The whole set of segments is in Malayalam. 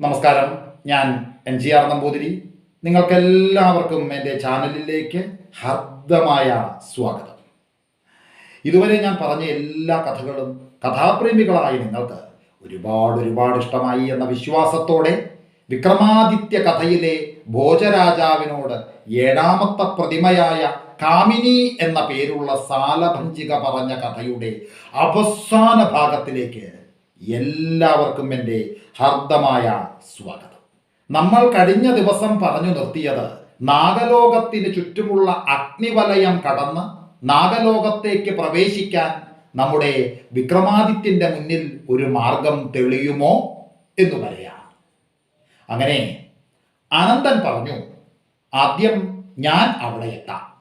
നമസ്കാരം. ഞാൻ എൻ ജി ആർ നമ്പൂതിരി. നിങ്ങൾക്കെല്ലാവർക്കും എന്റെ ചാനലിലേക്ക് ഹർദ്ദമായ സ്വാഗതം. ഇതുവരെ ഞാൻ പറഞ്ഞ എല്ലാ കഥകളും കഥാപ്രേമികളായ നിങ്ങൾക്ക് ഒരുപാട് ഒരുപാട് ഇഷ്ടമായി എന്ന വിശ്വാസത്തോടെ വിക്രമാദിത്യ കഥയിലെ ഭോജരാജാവിനോട് ഏഴാമത്തെ പ്രതിമയായ കാമിനി എന്ന പേരുള്ള സാലഭഞ്ചിക പറഞ്ഞ കഥയുടെ അവസാന ഭാഗത്തിലേക്ക് എല്ലാവർക്കും എന്റെ ഹർദ്ദമായ സ്വാഗതം. നമ്മൾ കഴിഞ്ഞ ദിവസം പറഞ്ഞു നിർത്തിയത് നാഗലോകത്തിന് ചുറ്റുമുള്ള അഗ്നിവലയം കടന്ന് നാഗലോകത്തേക്ക് പ്രവേശിക്കാൻ നമ്മുടെ വിക്രമാദിത്യന്റെ മുന്നിൽ ഒരു മാർഗം തെളിയുമോ എന്ന് പറയാം. അങ്ങനെ അനന്തൻ പറഞ്ഞു ആദ്യം ഞാൻ അവിടെ എത്താം.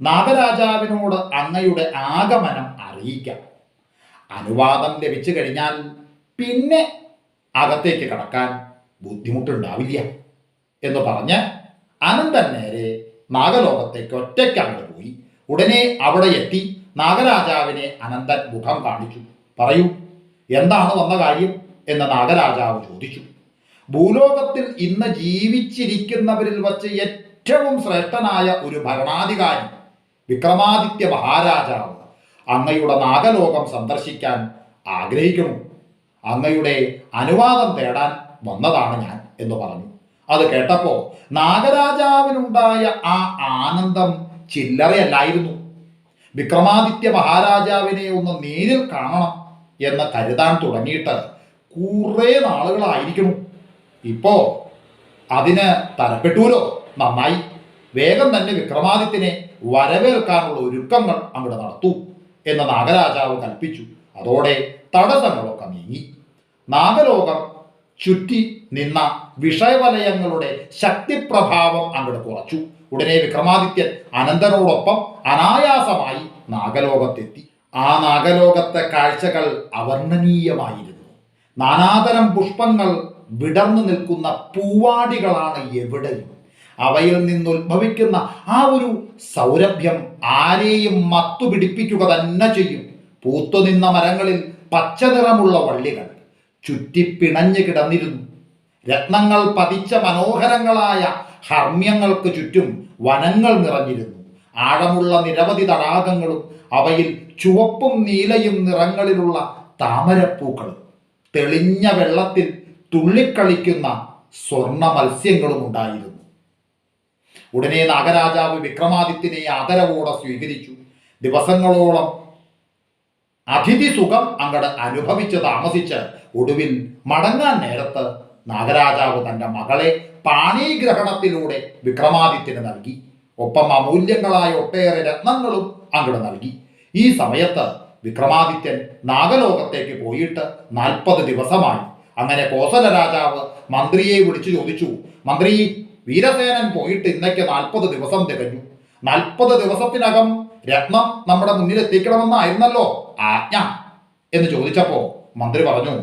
നാഗരാജാവിനോട് അങ്ങയുടെ ആഗമനം അറിയിക്കാം. അനുവാദം ലഭിച്ചു കഴിഞ്ഞാൽ പിന്നെ അകത്തേക്ക് കടക്കാൻ ബുദ്ധിമുട്ടുണ്ടാവില്ല എന്ന് പറഞ്ഞ് അനന്തൻ നേരെ നാഗലോകത്തേക്ക് ഒറ്റയ്ക്ക് അങ്ങോട്ട് പോയി. ഉടനെ അവിടെ എത്തി നാഗരാജാവിനെ അനന്തൻ മുഖം കാണിച്ചു. പറയൂ എന്താണ് വന്ന കാര്യം? എന്ന് നാഗരാജാവ് ചോദിച്ചു. ഭൂലോകത്തിൽ ഇന്ന് ജീവിച്ചിരിക്കുന്നവരിൽ വച്ച് ഏറ്റവും ശ്രേഷ്ഠനായ ഒരു ഭരണാധികാരി വിക്രമാദിത്യ മഹാരാജാവ് അങ്ങയുടെ നാഗലോകം സന്ദർശിക്കാൻ ആഗ്രഹിക്കുന്നു. അങ്ങയുടെ അനുവാദം തേടാൻ വന്നതാണ് ഞാൻ എന്ന് പറഞ്ഞു. അത് കേട്ടപ്പോൾ നാഗരാജാവിനുണ്ടായ ആ ആനന്ദം ചില്ലറയല്ലായിരുന്നു. വിക്രമാദിത്യ മഹാരാജാവിനെ ഒന്ന് നേരിൽ കാണണം എന്ന് കരുതാൻ തുടങ്ങിയിട്ട് കുറേ നാളുകളായിരിക്കുന്നു. ഇപ്പോ അതിന് തരപ്പെട്ടൂലോ നന്നായി. വേഗം തന്നെ വിക്രമാദിത്യനെ വരവേൽക്കാനുള്ള ഒരുക്കങ്ങൾ അങ്ങോട്ട് നടത്തൂ എന്ന് നാഗരാജാവ് കൽപ്പിച്ചു. അതോടെ തടസ്സങ്ങളൊക്കെ നീങ്ങി. നാഗലോകം ചുറ്റി നിന്ന വിഷയവലയങ്ങളുടെ ശക്തിപ്രഭാവം അങ്ങോട്ട് കുറച്ചു. ഉടനെ വിക്രമാദിത്യൻ അനന്തനോടൊപ്പം അനായാസമായി നാഗലോകത്തെത്തി. ആ നാഗലോകത്തെ കാഴ്ചകൾ അവർണനീയമായിരുന്നു. നാനാതരം പുഷ്പങ്ങൾ വിടർന്നു നിൽക്കുന്ന പൂവാടികളാണ് എവിടെയും. അവയിൽ നിന്നുദ്ഭവിക്കുന്ന ആ ഒരു സൗരഭ്യം ആരെയും മത്തു പിടിപ്പിക്കുക തന്നെ ചെയ്യും. പൂത്തുനിന്ന മരങ്ങളിൽ പച്ച നിറമുള്ള വള്ളികൾ ചുറ്റിപ്പിണഞ്ഞു കിടന്നിരുന്നു. രത്നങ്ങൾ പതിച്ച മനോഹരങ്ങളായ ഹർമ്മ്യങ്ങൾക്ക് ചുറ്റും വനങ്ങൾ നിറഞ്ഞിരുന്നു. ആഴമുള്ള നിരവധി തടാകങ്ങളും അവയിൽ ചുവപ്പും നീലയും നിറങ്ങളിലുള്ള താമരപ്പൂക്കളും തെളിഞ്ഞ വെള്ളത്തിൽ തുള്ളിക്കളിക്കുന്ന സ്വർണ മത്സ്യങ്ങളും ഉണ്ടായിരുന്നു. ഉടനെ നാഗരാജാവ് വിക്രമാദിത്യനെ ആദരവോടെ സ്വീകരിച്ചു. ദിവസങ്ങളോളം അതിഥി സുഖം അങ്ങട് അനുഭവിച്ച് താമസിച്ച് ഒടുവിൽ മടങ്ങാൻ നേരത്ത് നാഗരാജാവ് തന്റെ മകളെ പാണീഗ്രഹണത്തിലൂടെ വിക്രമാദിത്യന് നൽകി. ഒപ്പം അമൂല്യങ്ങളായ ഒട്ടേറെ രത്നങ്ങളും അങ്ങട് നൽകി. ഈ സമയത്ത് വിക്രമാദിത്യൻ നാഗലോകത്തേക്ക് പോയിട്ട് നാൽപ്പത് ദിവസമായി. അങ്ങനെ കോസല രാജാവ് മന്ത്രിയെ വിളിച്ചു ചോദിച്ചു മന്ത്രി വീരസേനൻ പോയിട്ട് ഇന്നയ്ക്ക് നാൽപ്പത് ദിവസം തികഞ്ഞു. നാൽപ്പത് ദിവസത്തിനകം രത്നം നമ്മുടെ മുന്നിൽ എത്തിക്കണമെന്നായിരുന്നല്ലോ ആജ്ഞ. എന്ന് ചോദിച്ചപ്പോ മന്ത്രി പറഞ്ഞു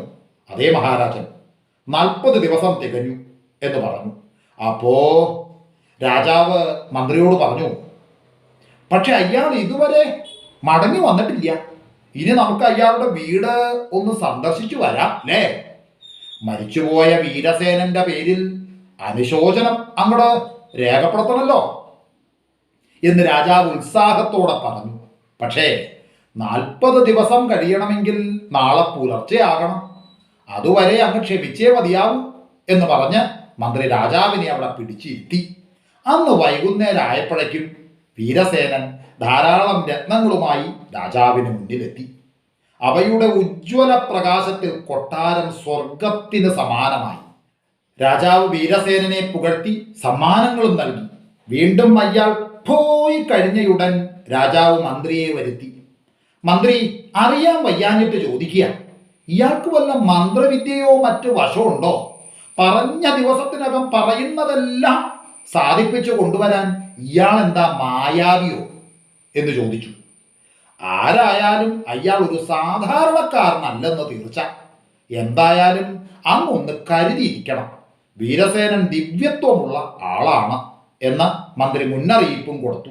അതേ മഹാരാജൻ നാൽപ്പത് ദിവസം തികഞ്ഞു എന്ന് പറഞ്ഞു. അപ്പോ രാജാവ് മന്ത്രിയോട് പറഞ്ഞു പക്ഷെ അയാൾ ഇതുവരെ മടങ്ങി വന്നിട്ടില്ല. ഇനി നമുക്ക് അയാളുടെ വീട് ഒന്ന് സന്ദർശിച്ചു വരാം അല്ലേ മരിച്ചുപോയ വീരസേനന്റെ പേരിൽ അനുശോചനം അങ്ങോട്ട് രേഖപ്പെടുത്തണമല്ലോ എന്ന് രാജാവ് ഉത്സാഹത്തോടെ പറഞ്ഞു. പക്ഷേ നാൽപ്പത് ദിവസം കഴിയണമെങ്കിൽ നാളെ പുലർച്ചെയാകണം. അതുവരെ അങ്ങ് ക്ഷമിച്ചേ മതിയാവും എന്ന് പറഞ്ഞ് മന്ത്രി രാജാവിനെ അവിടെ പിടിച്ചിരുത്തി. അന്ന് വൈകുന്നേരം ആയപ്പോഴേക്കും വീരസേനൻ ധാരാളം രത്നങ്ങളുമായി രാജാവിന് മുന്നിലെത്തി. അവയുടെ ഉജ്ജ്വല പ്രകാശത്തിൽ കൊട്ടാരം സ്വർഗത്തിന് സമാനമായി. രാജാവ് വീരസേനനെ പുകഴ്ത്തി സമ്മാനങ്ങളും നൽകി. വീണ്ടും അയാൾ പോയി കഴിഞ്ഞയുടൻ രാജാവ് മന്ത്രിയെ വരുത്തി. മന്ത്രി അറിയാൻ വയ്യാഞ്ഞിട്ട് ചോദിക്കുക. ഇയാൾക്ക് വല്ല മന്ത്രവിദ്യയോ മറ്റു വശമുണ്ടോ പറഞ്ഞ ദിവസത്തിനകം പറയുന്നതെല്ലാം സാധിപ്പിച്ചു കൊണ്ടുവരാൻ ഇയാൾ എന്താ മായാവിയോ? എന്ന് ചോദിച്ചു. ആരായാലും അയാൾ ഒരു സാധാരണക്കാരനല്ലെന്ന് തീർച്ച. എന്തായാലും അങ്ങൊന്ന് കരുതിയിരിക്കണം. വീരസേനൻ ദിവ്യത്വമുള്ള ആളാണ്. എന്ന് മന്ത്രി മുന്നറിയിപ്പും കൊടുത്തു.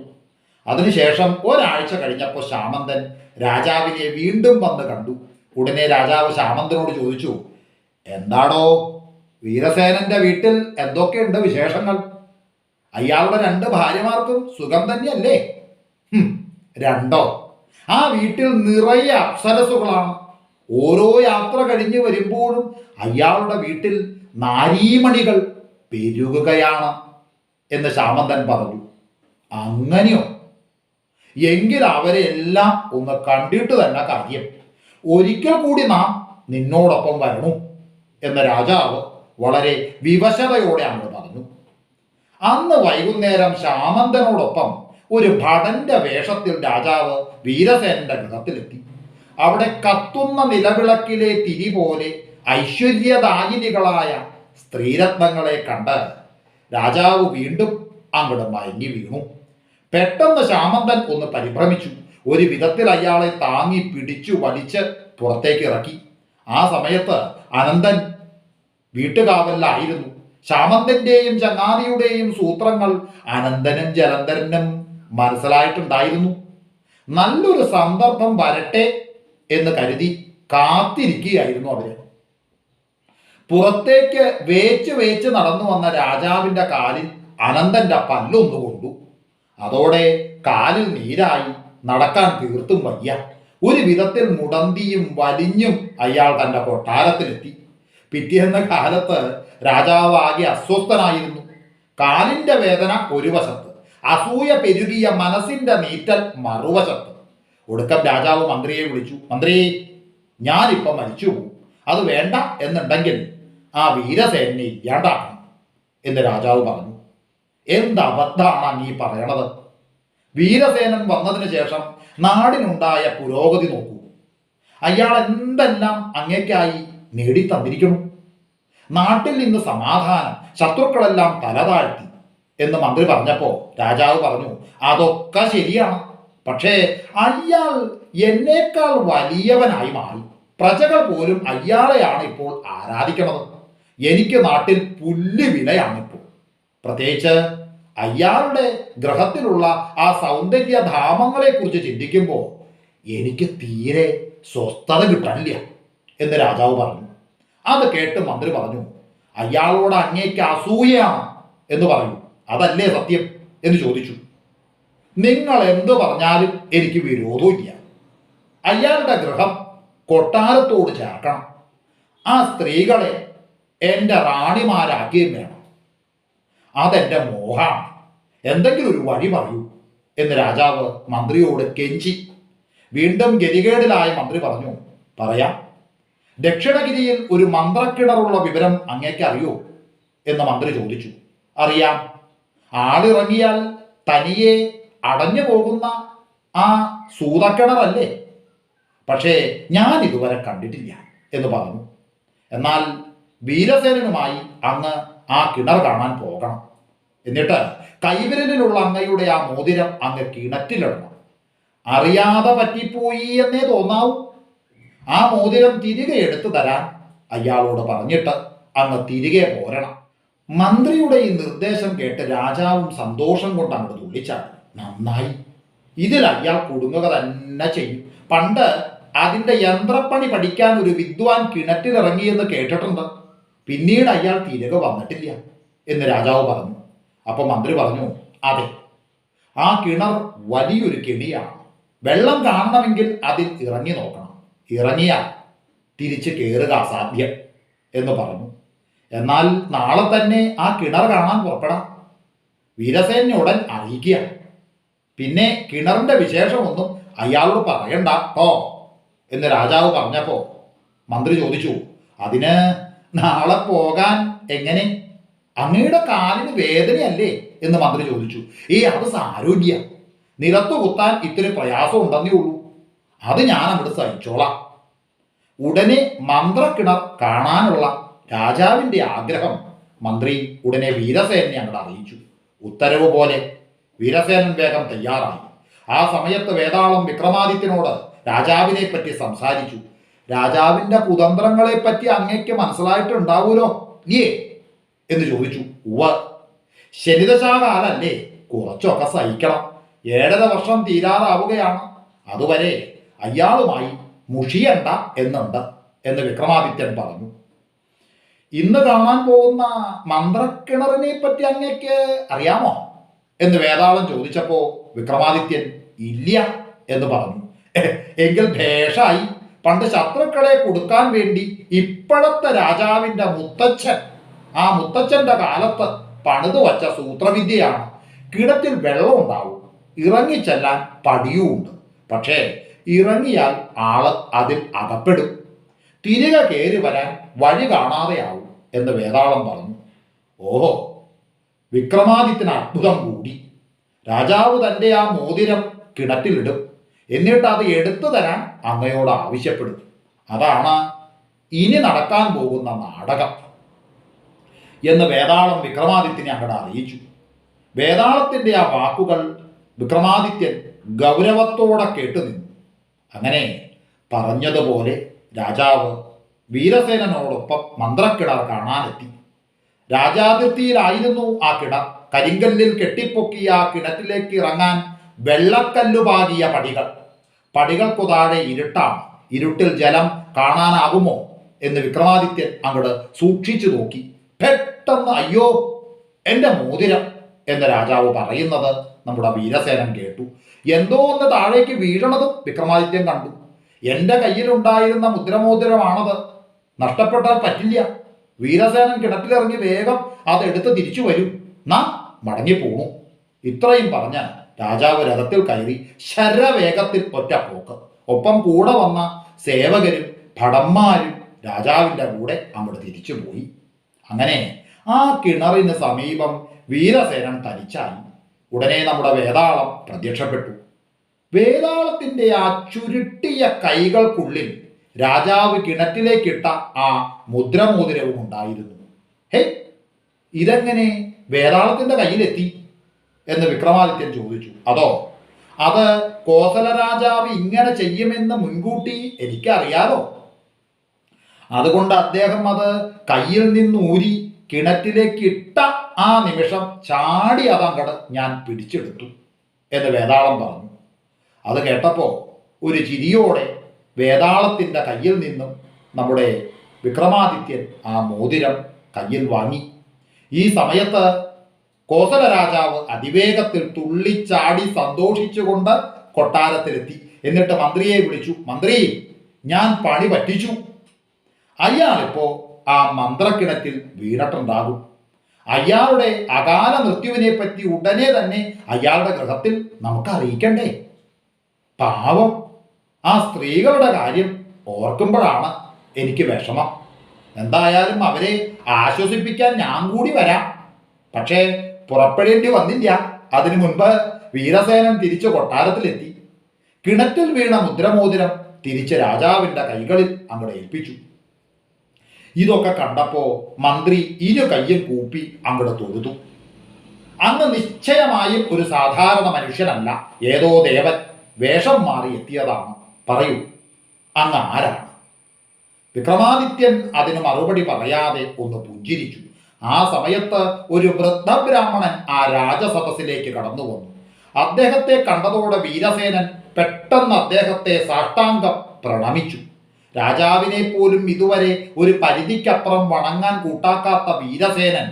അതിനുശേഷം ഒരാഴ്ച കഴിഞ്ഞപ്പോൾ ശാമന്തൻ രാജാവിനെ വീണ്ടും വന്ന് കണ്ടു. ഉടനെ രാജാവ് ശാമന്തനോട് ചോദിച്ചു എന്താണോ വീരസേനന്റെ വീട്ടിൽ എന്തൊക്കെയുണ്ട് വിശേഷങ്ങൾ? അയാളുടെ രണ്ട് ഭാര്യമാർക്കും സുഖം തന്നെയല്ലേ? രണ്ടോ? ആ വീട്ടിൽ നിറയെ അപ്സരസുകളാണ്. ഓരോ യാത്ര കഴിഞ്ഞ് വരുമ്പോഴും അയാളുടെ വീട്ടിൽ നാരീമണികൾ പെരുകുകയാണ്. എന്ന് ശാമന്തൻ പറഞ്ഞു. അങ്ങനെയോ? എങ്കിൽ അവരെ എല്ലാം ഒന്ന് കണ്ടിട്ട് തന്നെ കാര്യം. ഒരിക്കൽ കൂടി നാം നിന്നോടൊപ്പം വരണു എന്ന രാജാവ് വളരെ വിവശതയോടെ അങ്ങ് പറഞ്ഞു. അന്ന് വൈകുന്നേരം ശാമന്തനോടൊപ്പം ഒരു ഭടന്റെ വേഷത്തിൽ രാജാവ് വീരസേനന്റെ ഗൃഹത്തിലെത്തി. അവിടെ കത്തുന്ന നിലവിളക്കിലെ തിരി പോലെ ഐശ്വര്യദായിനികളായ സ്ത്രീരത്നങ്ങളെ കണ്ട് രാജാവ് വീണ്ടും അങ്ങോട്ട് മയങ്ങി വീണു. പെട്ടെന്ന് ശാമന്തൻ ഒന്ന് പരിഭ്രമിച്ചു. ഒരു വിധത്തിൽ അയാളെ താങ്ങി പിടിച്ചു വലിച്ച് പുറത്തേക്ക് ഇറക്കി. ആ സമയത്ത് അനന്തൻ വീട്ടുകാവലിലായിരുന്നു. ശാമന്തന്റെയും ചങ്ങാതിയുടെയും സൂത്രങ്ങൾ അനന്തനും ജലന്ധരനും മനസ്സിലായിട്ടുണ്ടായിരുന്നു. നല്ലൊരു സന്ദർഭം വരട്ടെ എന്ന് കരുതി കാത്തിരിക്കുകയായിരുന്നു അവർ. പുറത്തേക്ക് വേച്ച് വേച്ച് നടന്നു വന്ന രാജാവിന്റെ കാലിൽ അനന്തന്റെ പല്ലൊന്നു കൊണ്ടു. അതോടെ കാലിൽ നീരായി നടക്കാൻ തീർത്തും വയ്യ. ഒരു വിധത്തിൽ മുടന്തിയും വലിഞ്ഞും അയാൾ തന്റെ കൊട്ടാരത്തിലെത്തി. പിറ്റേന്ന കാലത്ത് രാജാവ് ആകെ അസ്വസ്ഥനായിരുന്നു. കാലിന്റെ വേദന ഒരു വശത്ത് അസൂയ പെരുകിയ മനസ്സിന്റെ നീറ്റൽ മറുവശത്ത്. ഒടുക്കം രാജാവ് മന്ത്രിയെ വിളിച്ചു മന്ത്രി ഞാനിപ്പം മരിച്ചു പോകും അത് വേണ്ട എന്നുണ്ടെങ്കിൽ ആ വീരസേനെ ഇല്ലാണ്ടാക്കണം എന്ന് രാജാവ് പറഞ്ഞു. എന്ത് അബദ്ധാണ് നീ പറയണത്? വീരസേനൻ വന്നതിന് ശേഷം നാടിനുണ്ടായ പുരോഗതി നോക്കൂ. അയാൾ എന്തെല്ലാം അങ്ങേക്കായി നേടിത്തന്നിരിക്കുന്നു? നാട്ടിൽ നിന്ന് സമാധാനം ശത്രുക്കളെല്ലാം തലതാഴ്ത്തി എന്ന് മന്ത്രി പറഞ്ഞപ്പോ രാജാവ് പറഞ്ഞു അതൊക്കെ ശരിയാണ്. പക്ഷേ അയാൾ എന്നേക്കാൾ വലിയവനായി മാറി. പ്രജകൾ പോലും അയാളെയാണ് ഇപ്പോൾ ആരാധിക്കുന്നത് എനിക്ക് നാട്ടിൽ പുല്ല് വിലയാണിപ്പോൾ പ്രത്യേകിച്ച് അയാളുടെ ഗ്രഹത്തിലുള്ള ആ സൗന്ദര്യധാമങ്ങളെ കുറിച്ച് ചിന്തിക്കുമ്പോൾ എനിക്ക് തീരെ സ്വസ്ഥത കിട്ടാനില്ല എന്ന് രാജാവ് പറഞ്ഞു. അത് കേട്ട് മന്ത്രി പറഞ്ഞു അയാളോട് അങ്ങേക്ക് അസൂയയാണ് എന്ന് പറഞ്ഞു. അതല്ലേ സത്യം എന്ന് ചോദിച്ചു. നിങ്ങൾ എന്ത് പറഞ്ഞാലും എനിക്ക് വിരോധമില്ല അയാളുടെ ഗ്രഹം കൊട്ടാരത്തോട് ചേർക്കണം. ആ സ്ത്രീകളെ എന്റെ റാണിമാരാക്കുകയും വേണം. അതെന്റെ മോഹമാണ് എന്തെങ്കിലും ഒരു വഴി പറയൂ. എന്ന് രാജാവ് മന്ത്രിയോട് കെഞ്ചി. വീണ്ടും ഗതികേടിലായ മന്ത്രി പറഞ്ഞു പറയാം. ദക്ഷിണഗിരിയിൽ ഒരു മന്ത്രക്കിണറുള്ള വിവരം അങ്ങേക്ക് അറിയോ? എന്ന് മന്ത്രി ചോദിച്ചു. അറിയാം. ആളിറങ്ങിയാൽ തനിയെ അടഞ്ഞു പോകുന്ന ആ സൂതക്കിണറല്ലേ? പക്ഷേ ഞാൻ ഇതുവരെ കണ്ടിട്ടില്ല എന്ന് പറഞ്ഞു. എന്നാൽ വീരസേനനുമായി അങ്ങ് ആ കിണർ കാണാൻ പോകണം. എന്നിട്ട് കൈവിരലിലുള്ള അങ്ങയുടെ ആ മോതിരം അങ്ങ് കിണറ്റിലിടണം. അറിയാതെ പറ്റിപ്പോയി എന്നേ തോന്നാവൂ. ആ മോതിരം തിരികെ എടുത്തു തരാൻ അയാളോട് പറഞ്ഞിട്ട് അങ്ങ് തിരികെ പോരണം. മന്ത്രിയുടെ ഈ നിർദ്ദേശം കേട്ട് രാജാവും സന്തോഷം കൊണ്ട് അങ്ങോട്ട് തുള്ളിച്ചാടി. നന്നായി. ഇതിൽ അയാൾ കുടുങ്ങുക തന്നെ ചെയ്യും. പണ്ട് അതിന്റെ യന്ത്രപ്പണി പഠിക്കാൻ ഒരു വിദ്വാൻ കിണറ്റിലിറങ്ങിയെന്ന് കേട്ടിട്ടുണ്ട്. പിന്നീട് അയാൾ തിരികെ വന്നിട്ടില്ല എന്ന് രാജാവ് പറഞ്ഞു. അപ്പൊ മന്ത്രി പറഞ്ഞു അതെ ആ കിണർ വലിയൊരു കെണിയാണ്. വെള്ളം കാണണമെങ്കിൽ അതിൽ ഇറങ്ങി നോക്കണം. ഇറങ്ങിയാൽ തിരിച്ച് കയറുക അസാധ്യം എന്ന് പറഞ്ഞു. എന്നാൽ നാളെ തന്നെ ആ കിണർ കാണാൻ പുറപ്പെടാം. വീരസേനെ ഉടൻ അറിയിക്കുക. പിന്നെ കിണറിന്റെ വിശേഷമൊന്നും അയാളോട് പറയണ്ട കേട്ടോ എന്ന് രാജാവ് പറഞ്ഞപ്പോ മന്ത്രി ചോദിച്ചു അതിന് നാളെ പോകാൻ എങ്ങനെ? അങ്ങയുടെ കാലിന് വേദനയല്ലേ? എന്ന് മന്ത്രി ചോദിച്ചു. ഈ അത് സാരോഗ്യ. നിലത്തു കുത്താൻ ഇത്തിരി പ്രയാസം ഉണ്ടെന്നേ ഉള്ളൂ. അത് ഞാൻ അവിടെ സഹിച്ചോളാം. ഉടനെ മന്ത്രക്കിണർ കാണാനുള്ള രാജാവിന്റെ ആഗ്രഹം മന്ത്രി ഉടനെ വീരസേനെ അങ്ങോട്ട് അറിയിച്ചു. ഉത്തരവ് പോലെ വീരസേനൻ വേഗം തയ്യാറായി. ആ സമയത്ത് വേതാളം വിക്രമാദിത്യനോട് രാജാവിനെ പറ്റി സംസാരിച്ചു. രാജാവിന്റെ കുതന്ത്രങ്ങളെ പറ്റി അങ്ങയ്ക്ക് മനസ്സിലായിട്ടുണ്ടാവൂലോ? ഇല്ലേ എന്ന് ചോദിച്ചു ഉവ ശനിദശാകാലല്ലേ കുറച്ചൊക്കെ സഹിക്കണം. ഏഴര വർഷം തീരാറാവുകയാണ്. അതുവരെ അയാളുമായി മുഷിയണ്ട എന്നുണ്ട് എന്ന് വിക്രമാദിത്യൻ പറഞ്ഞു. ഇന്ന് കാണാൻ പോകുന്ന മന്ത്രക്കിണറിനെ പറ്റി അങ്ങേക്ക് അറിയാമോ? എന്ന് വേതാളം ചോദിച്ചപ്പോ വിക്രമാദിത്യൻ ഇല്ല എന്ന് പറഞ്ഞു. എങ്കിൽ ഭേഷായി. പണ്ട് ശത്രുക്കളെ കൊടുക്കാൻ വേണ്ടി ഇപ്പോഴത്തെ രാജാവിന്റെ മുത്തച്ഛൻ ആ മുത്തച്ഛന്റെ കാലത്ത് പണിതു വച്ച സൂത്രവിദ്യയാണ്. കിണറ്റിൽ വെള്ളം ഉണ്ടാവും ഇറങ്ങിച്ചെല്ലാൻ പടിയുമുണ്ട് പക്ഷേ ഇറങ്ങിയാൽ ആൾ അതിൽ അകപ്പെടും. തിരികെ കയറി വരാൻ വഴി കാണാതെയാവും എന്ന് വേതാളം പറഞ്ഞു. ഓഹോ വിക്രമാദിത്യന് അത്ഭുതം കൂടി. രാജാവ് തന്റെ ആ മോതിരം കിണറ്റിലിടും. എന്നിട്ട് അത് എടുത്തു തരാൻ അങ്ങയോട് ആവശ്യപ്പെടുന്നു. അതാണ് ഇനി നടക്കാൻ പോകുന്ന നാടകം. എന്ന് വേതാളം വിക്രമാദിത്യനെ അങ്ങോട്ട് അറിയിച്ചു. വേതാളത്തിന്റെ ആ വാക്കുകൾ വിക്രമാദിത്യൻ ഗൗരവത്തോടെ കേട്ടു നിന്നു. അങ്ങനെ പറഞ്ഞതുപോലെ രാജാവ് വീരസേനനോടൊപ്പം മന്ത്രക്കിടർ കാണാനെത്തി. രാജാതിർത്തിയിലായിരുന്നു ആ കിട. കരിങ്കല്ലിൽ കെട്ടിപ്പൊക്കിയ ആ കിണറ്റിലേക്ക് ഇറങ്ങാൻ വെള്ളക്കല്ലു പാകിയ പടികൾ. പടികൾക്കു താഴെ ഇരുട്ടാണ് ഇരുട്ടിൽ ജലം കാണാനാകുമോ എന്ന് വിക്രമാദിത്യൻ അങ്ങോട്ട് സൂക്ഷിച്ചു നോക്കി. പെട്ടെന്ന് അയ്യോ എന്റെ മോതിരം എന്ന് രാജാവ് പറയുന്നത് നമ്മുടെ വീരസേനൻ കേട്ടു. എന്തോ ഒന്ന് താഴേക്ക് വീഴണതും വിക്രമാദിത്യൻ കണ്ടു. എന്റെ കയ്യിലുണ്ടായിരുന്ന മുദ്രമോതിരമാണത്. നഷ്ടപ്പെട്ടാൽ പറ്റില്ല. വീരസേനൻ കിണറ്റിലിറങ്ങി വേഗം അതെടുത്ത് തിരിച്ചു വരും. നാ മടങ്ങി പോണു ഇത്രയും പറഞ്ഞ രാജാവ് രഥത്തിൽ കയറി ശരവേഗത്തിൽ ഒറ്റ പോക്ക് ഒപ്പം കൂടെ വന്ന സേവകരും ഭടന്മാരും രാജാവിന്റെ കൂടെ അങ്ങോട്ട് തിരിച്ചു പോയി. അങ്ങനെ ആ കിണറിന് സമീപം വീരസേനൻ തനിച്ചായി. ഉടനെ നമ്മുടെ വേതാളം പ്രത്യക്ഷപ്പെട്ടു. വേതാളത്തിന്റെ ആ ചുരുട്ടിയ കൈകൾക്കുള്ളിൽ രാജാവ് കിണറ്റിലേക്കിട്ട ആ മുദ്രമോതിരവും ഉണ്ടായിരുന്നു. ഹേ ഇതെങ്ങനെ വേതാളത്തിന്റെ കയ്യിലെത്തി? എന്ന് വിക്രമാദിത്യൻ ചോദിച്ചു. അതോ? അത് കോസല രാജാവ് ഇങ്ങനെ ചെയ്യുമെന്ന് മുൻകൂട്ടി എനിക്കറിയാലോ? അതുകൊണ്ട് അദ്ദേഹം അത് കയ്യിൽ നിന്ന് ഊരി കിണറ്റിലേക്ക് ഇട്ട ആ നിമിഷം ചാടി അതങ്ങട് ഞാൻ പിടിച്ചെടുത്തു എന്ന് വേതാളം പറഞ്ഞു. അത് കേട്ടപ്പോൾ ഒരു ചിരിയോടെ വേതാളത്തിന്റെ കയ്യിൽ നിന്നും നമ്മുടെ വിക്രമാദിത്യൻ ആ മോതിരം കയ്യിൽ വാങ്ങി. ഈ സമയത്ത് കോസല രാജാവ് അതിവേഗത്തിൽ തുള്ളിച്ചാടി സന്തോഷിച്ചുകൊണ്ട് കൊട്ടാരത്തിലെത്തി. എന്നിട്ട് മന്ത്രിയെ വിളിച്ചു മന്ത്രി ഞാൻ പണി പറ്റിച്ചു. അയാളിപ്പോ ആ മന്ത്രക്കിണറ്റിൽ വീണിട്ടുണ്ടാകും. അയാളുടെ അകാല മൃത്യുവിനെ പറ്റി ഉടനെ തന്നെ അയാളുടെ ഗൃഹത്തിൽ നമുക്ക് അറിയിക്കണ്ടേ പാവം. ആ സ്ത്രീകളുടെ കാര്യം ഓർക്കുമ്പോഴാണ് എനിക്ക് വിഷമം. എന്തായാലും അവരെ ആശ്വസിപ്പിക്കാൻ ഞാൻ കൂടി വരാം. പക്ഷേ പുറപ്പെടേണ്ടി വന്നില്ല. അതിനു മുൻപ് വീരസേനൻ തിരിച്ചു കൊട്ടാരത്തിലെത്തി. കിണറ്റിൽ വീണ മുദ്രമോതിരം തിരിച്ച് രാജാവിന്റെ കൈകളിൽ അങ്ങോട്ട് ഏൽപ്പിച്ചു. ഇതൊക്കെ കണ്ടപ്പോ മന്ത്രി ഇരു കയ്യും കൂപ്പി അങ്ങോട്ട് തൊഴുതു. അന്ന് നിശ്ചയമായും ഒരു സാധാരണ മനുഷ്യനല്ല ഏതോ ദേവൻ വേഷം മാറി എത്തിയതാണ്. പറയൂ അങ്ങ് ആരാണ്? വിക്രമാദിത്യൻ അതിന് മറുപടി പറയാതെ ഒന്ന് പുഞ്ചിരിച്ചു. ആ സമയത്ത് ഒരു വൃദ്ധബ്രാഹ്മണൻ ആ രാജസദസ്സിലേക്ക് കടന്നു വന്നു. അദ്ദേഹത്തെ കണ്ടതോടെ വീരസേനൻ പെട്ടെന്ന് അദ്ദേഹത്തെ സാഷ്ടാംഗം പ്രണമിച്ചു. രാജാവിനെ പോലും ഇതുവരെ ഒരു പരിധിക്കപ്പുറം വണങ്ങാൻ കൂട്ടാക്കാത്ത വീരസേനൻ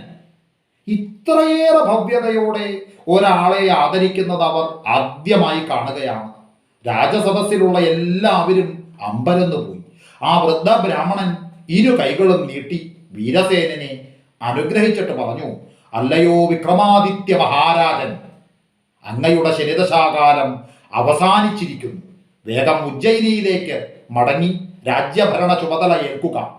ഇത്രയേറെ ഭവ്യതയോടെ ഒരാളെ ആദരിക്കുന്നത് അവർ ആദ്യമായി കാണുകയാണ്. രാജസദസ്സിലുള്ള എല്ലാവരും അമ്പരന്നു പോയി ആ വൃദ്ധ ബ്രാഹ്മണൻ ഇരു കൈകളും നീട്ടി വീരസേനനെ അനുഗ്രഹിച്ചിട്ട് പറഞ്ഞു അല്ലയോ വിക്രമാദിത്യ മഹാരാജൻ അങ്ങയുടെ ശനിദശാകാലം അവസാനിച്ചിരിക്കുന്നു. വേഗം ഉജ്ജയിനിയിലേക്ക് മടങ്ങി രാജ്യഭരണ ചുമതല ഏൽക്കുക.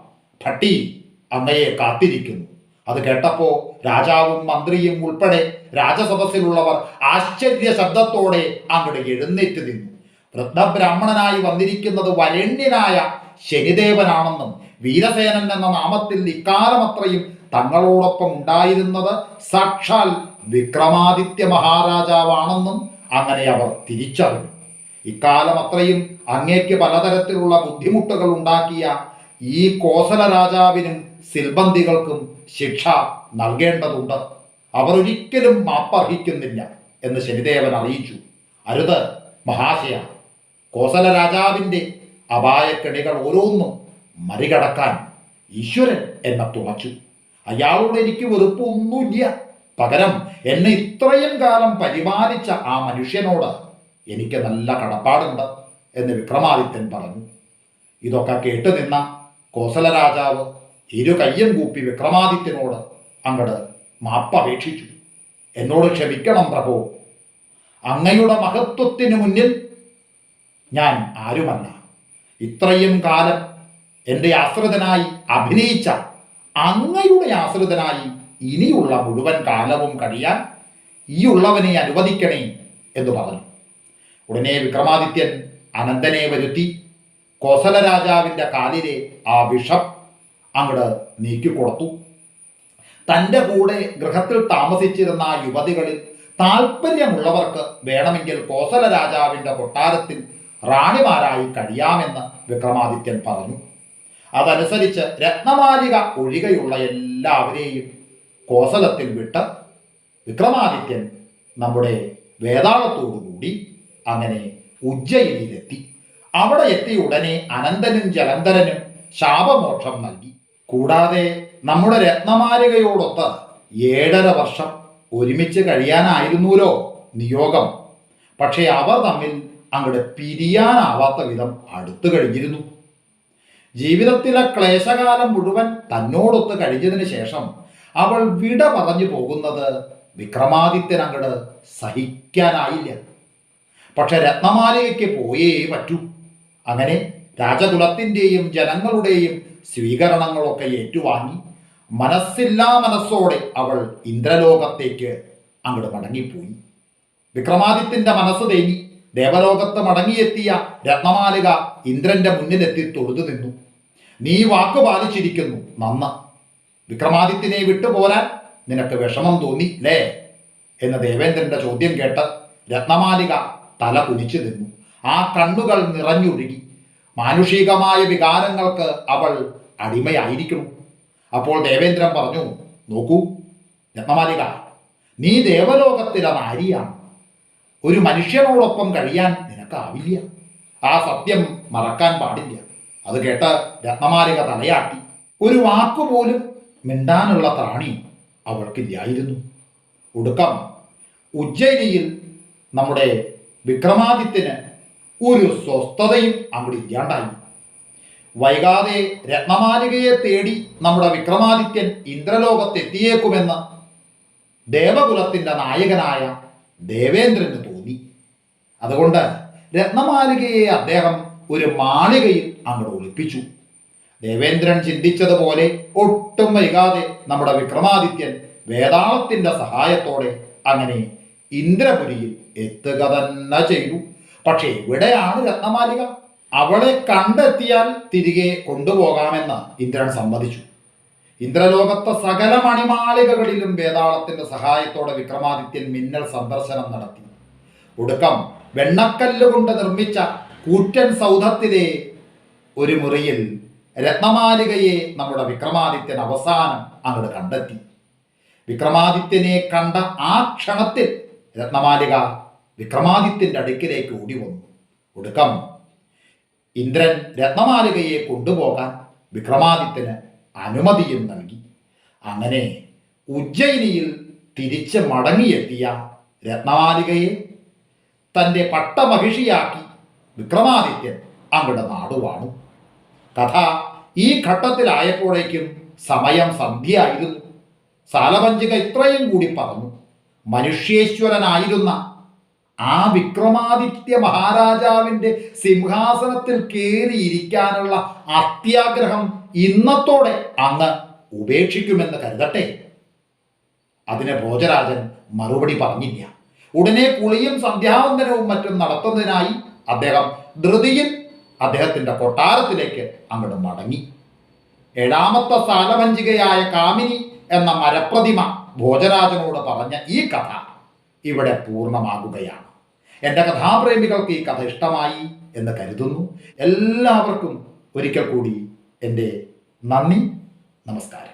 ഭട്ടി അങ്ങയെ കാത്തിരിക്കുന്നു. അത് കേട്ടപ്പോ രാജാവും മന്ത്രിയും ഉൾപ്പെടെ രാജസദസ്സിലുള്ളവർ ആശ്ചര്യ ശബ്ദത്തോടെ അങ്ങോട്ട് എഴുന്നേറ്റ് നിന്നു. വൃദ്ധബ്രാഹ്മണനായി വന്നിരിക്കുന്നത് വരണ്യനായ ശനിദേവനാണെന്നും വീരസേനൻ എന്ന നാമത്തിൽ ഇക്കാലമത്രയും തങ്ങളോടൊപ്പം ഉണ്ടായിരുന്നത് സാക്ഷാൽ വിക്രമാദിത്യ മഹാരാജാവാണെന്നും അങ്ങനെ അവർ തിരിച്ചറിഞ്ഞു. ഇക്കാലം അത്രയും അങ്ങേക്ക് പലതരത്തിലുള്ള ബുദ്ധിമുട്ടുകൾ ഉണ്ടാക്കിയ ഈ കോസല രാജാവിനും സിൽബന്തികൾക്കും ശിക്ഷ നൽകേണ്ടതുണ്ട്. അവർ ഒരിക്കലും മാപ്പർഹിക്കുന്നില്ല എന്ന് ശനിദേവൻ അറിയിച്ചു. അരുത് മഹാശയ കോസല രാജാവിന്റെ അപായക്കെണികൾ ഓരോന്നും മറികടക്കാൻ ഈശ്വരൻ എന്നെ തുണച്ചു അയാളോട് എനിക്ക് വെറുപ്പ് ഒന്നുമില്ല പകരം എന്നെ ഇത്രയും കാലം പരിപാലിച്ച ആ മനുഷ്യനോട് എനിക്ക് നല്ല കടപ്പാടുണ്ട് എന്ന് വിക്രമാദിത്യൻ പറഞ്ഞു. ഇതൊക്കെ കേട്ടു നിന്ന കോസല രാജാവ് ഇരു കയ്യും കൂപ്പി വിക്രമാദിത്യനോട് അങ്ങട് മാപ്പപേക്ഷിച്ചു. എന്നോട് ക്ഷമിക്കണം പ്രഭു. അങ്ങയുടെ മഹത്വത്തിന് മുന്നിൽ ഞാൻ ആരുമല്ല. ഇത്രയും കാലം എന്റെ ആശ്രിതനായി അഭിനയിച്ച അങ്ങയുടെ ആശ്രിതനായി ഇനിയുള്ള മുഴുവൻ കാലവും കഴിയാൻ ഈ ഉള്ളവനെ അനുവദിക്കണേ എന്ന് പറഞ്ഞു. ഉടനെ വിക്രമാദിത്യൻ അനന്തനെ വരുത്തി കോസല രാജാവിന്റെ കാലിലെ ആ വിഷം അങ്ങട് നീക്കിക്കൊടുത്തു തന്റെ കൂടെ ഗൃഹത്തിൽ താമസിച്ചിരുന്ന ആ യുവതികളിൽ താല്പര്യമുള്ളവർക്ക് വേണമെങ്കിൽ കോസല രാജാവിന്റെ കൊട്ടാരത്തിൽ റാണിമാരായി കഴിയാമെന്ന് വിക്രമാദിത്യൻ പറഞ്ഞു. അതനുസരിച്ച് രത്നമാലിക ഒഴികെയുള്ള എല്ലാവരെയും കോസലത്തിൽ വിട്ട് വിക്രമാദിത്യൻ നമ്മുടെ വേതാളത്തോടുകൂടി അങ്ങനെ ഉജ്ജയിലെത്തി. അവിടെ എത്തിയ ഉടനെ അനന്തനും ജലന്ധരനും ശാപമോക്ഷം നൽകി. കൂടാതെ നമ്മുടെ രത്നമാലികയോടൊത്ത് ഏഴര വർഷം ഒരുമിച്ച് കഴിയാനായിരുന്നൂലോ നിയോഗം. പക്ഷേ അവർ തമ്മിൽ അങ്ങോട്ട് പിരിയാനാവാത്ത വിധം അടുത്തു കഴിഞ്ഞിരുന്നു. ജീവിതത്തിലെ ക്ലേശകാലം മുഴുവൻ തന്നോടൊത്ത് കഴിഞ്ഞതിന് ശേഷം അവൾ വിട പറഞ്ഞു പോകുന്നത് വിക്രമാദിത്യൻ അങ്ങട് സഹിക്കാനായില്ല. പക്ഷെ രത്നമാലയ്ക്ക് പോയേ പറ്റൂ. അങ്ങനെ രാജകുലത്തിന്റെയും ജനങ്ങളുടെയും സ്വീകരണങ്ങളൊക്കെ ഏറ്റുവാങ്ങി മനസ്സില്ലാ മനസ്സോടെ അവൾ ഇന്ദ്രലോകത്തേക്ക് അങ്ങോട്ട് മടങ്ങിപ്പോയി. വിക്രമാദിത്യന്റെ മനസ്സ് തേങ്ങി ദേവലോകത്ത് മടങ്ങിയെത്തിയ രത്നമാലിക ഇന്ദ്രന്റെ മുന്നിലെത്തി തൊഴുതു നിന്നു. നീ വാക്ക് പാലിച്ചിരിക്കുന്നു. നന്ന. വിക്രമാദിത്യനെ വിട്ടുപോരാൻ നിനക്ക് വിഷമം തോന്നി ലേ എന്ന് ദേവേന്ദ്രന്റെ ചോദ്യം കേട്ട് രത്നമാലിക തല കുനിച്ചു നിന്നു. ആ കണ്ണുകൾ നിറഞ്ഞൊഴുകി. മാനുഷികമായ വികാരങ്ങൾക്ക് അവൾ അടിമയായിരിക്കണം. അപ്പോൾ ദേവേന്ദ്രൻ പറഞ്ഞു നോക്കൂ രത്നമാലിക നീ ദേവലോകത്തിലെ നാരിയാണ്. ഒരു മനുഷ്യനോടൊപ്പം കഴിയാൻ നിനക്കാവില്ല. ആ സത്യം മറക്കാൻ പാടില്ല. അത് കേട്ട രത്നമാലിക തലയാട്ടി. ഒരു വാക്കുപോലും മിണ്ടാനുള്ള ത്രാണി അവൾക്കില്ലായിരുന്നു. ഒടുക്കം ഉജ്ജയിനിയിൽ നമ്മുടെ വിക്രമാദിത്യന് ഒരു സ്വസ്ഥതയും അവിടെ ഇല്ലാണ്ടായി. വൈകാതെ രത്നമാലികയെ തേടി നമ്മുടെ വിക്രമാദിത്യൻ ഇന്ദ്രലോകത്തെത്തിയേക്കുമെന്ന് ദേവകുലത്തിന്റെ നായകനായ ദേവേന്ദ്രന് തോന്നി. അതുകൊണ്ട് രത്നമാലികയെ അദ്ദേഹം ഒരു മാളികയിൽ അങ്ങോട്ട് ഒളിപ്പിച്ചു. ദേവേന്ദ്രൻ ചിന്തിച്ചതുപോലെ ഒട്ടും വൈകാതെ നമ്മുടെ വിക്രമാദിത്യൻ വേതാളത്തിന്റെ സഹായത്തോടെ അങ്ങനെ ഇന്ദ്രപുരിയിൽ എത്തുക തന്നെ ചെയ്തു. പക്ഷെ എവിടെയാണ് രത്നമാലിക. അവളെ കണ്ടെത്തിയാൽ തിരികെ കൊണ്ടുപോകാമെന്ന് ഇന്ദ്രൻ സമ്മതിച്ചു. ഇന്ദ്രലോകത്തെ സകല മണിമാളികകളിലും വേതാളത്തിന്റെ സഹായത്തോടെ വിക്രമാദിത്യൻ മിന്നൽ സന്ദർശനം നടത്തി. ഒടുക്കം വെണ്ണക്കല്ലുകൊണ്ട് നിർമ്മിച്ച കൂറ്റൻ സൗധത്തിലെ ഒരു മുറിയിൽ രത്നമാലികയെ നമ്മുടെ വിക്രമാദിത്യൻ അവസാനം അങ്ങോട്ട് കണ്ടെത്തി. വിക്രമാദിത്യനെ കണ്ട ആ ക്ഷണത്തിൽ രത്നമാലിക വിക്രമാദിത്യന്റെ അടുക്കിലേക്ക് ഓടി വന്നു. ഒടുക്കം ഇന്ദ്രൻ രത്നമാലികയെ കൊണ്ടുപോകാൻ വിക്രമാദിത്യന് അനുമതിയും നൽകി. അങ്ങനെ ഉജ്ജയിനിയിൽ തിരിച്ച് മടങ്ങിയെത്തിയ രത്നമാലികയെ തന്റെ പട്ടമഹിഷിയാക്കി വിക്രമാദിത്യൻ അവിടെ നാടുവാണു. കഥ ഈ ഘട്ടത്തിലായപ്പോഴേക്കും സമയം സന്ധ്യയായിരുന്നു. സാലപഞ്ചിക ഇത്രയും കൂടി പറഞ്ഞു മനുഷ്യേശ്വരനായിരുന്ന ആ വിക്രമാദിത്യ മഹാരാജാവിന്റെ സിംഹാസനത്തിൽ കയറിയിരിക്കാനുള്ള അത്യാഗ്രഹം ഇന്നത്തോടെ അങ്ങ് ഉപേക്ഷിക്കുമെന്ന് കരുതട്ടെ. അതിനെ ഭോജരാജൻ മറുപടി പറഞ്ഞില്ല. ഉടനെ കുളിയും സന്ധ്യാവന്തനവും മറ്റും നടത്തുന്നതിനായി അദ്ദേഹം ധൃതിയിൽ അദ്ദേഹത്തിന്റെ കൊട്ടാരത്തിലേക്ക് അങ്ങോട്ട് മടങ്ങി. ഏഴാമത്തെ സാലഭഞ്ചികയായ കാമിനി എന്ന മരപ്രതിമ ഭോജരാജനോട് പറഞ്ഞ ഈ കഥ ഇവിടെ പൂർണമാകുകയാണ്. എന്റെ കഥാപ്രേമികൾക്ക് ഈ കഥ ഇഷ്ടമായി എന്ന് കരുതുന്നു. എല്ലാവർക്കും ഒരിക്കൽ കൂടി എന്റെ നന്ദി നമസ്കാരം.